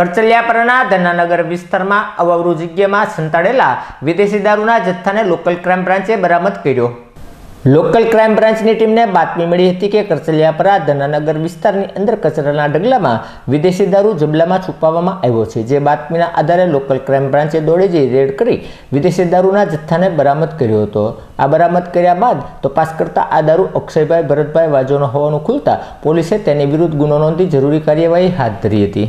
કરચલિયાપરાના ધનાનગર વિસ્તારમાં અવાવરૂ જગ્યામાં સંતાડેલા વિદેશી દારૂના જથ્થાને લોકલ ક્રાઇમ બ્રાન્ચે બરામદ કર્યો. લોકલ ક્રાઇમ બ્રાન્ચની ટીમને બાતમી મળી હતી કે કરચલિયાપરા ધનાનગર વિસ્તારની અંદર કચરાના ઢગલામાં વિદેશી દારૂ જબલામાં છુપાવવામાં આવ્યો છે, જે બાતમીના આધારે લોકલ ક્રાઇમ બ્રાન્ચે દોડી જઈ રેડ કરી વિદેશી દારૂના જથ્થાને બરામદ કર્યો હતો. આ બરામદ કર્યા બાદ તપાસ કરતા આ દારૂ અક્ષયભાઈ, ભરતભાઈ વાજોનો હોવાનું ખુલતા પોલીસે તેની વિરુદ્ધ ગુનો નોંધી જરૂરી કાર્યવાહી હાથ ધરી હતી.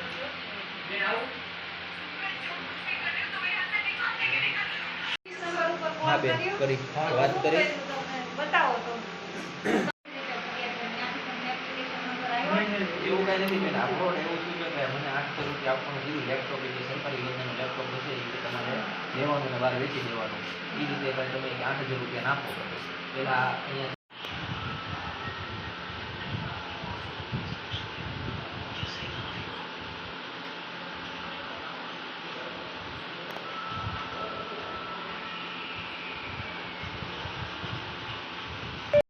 બેન કરી વાત કરી. બતાવો તો. એવું કાંઈ નથી બેન આપણો એવું થયું કે મને આઠસો રૂપિયા આપવાનું કીધું લેપટોપ એટલે સરકારી યોજનાનું લેપટોપ હશે એ કે તમારે લેવાનું ને બહાર વેચી દેવાનું. એ રીતે તમે આઠ હજાર રૂપિયા નાખો. પહેલાં અહીંયા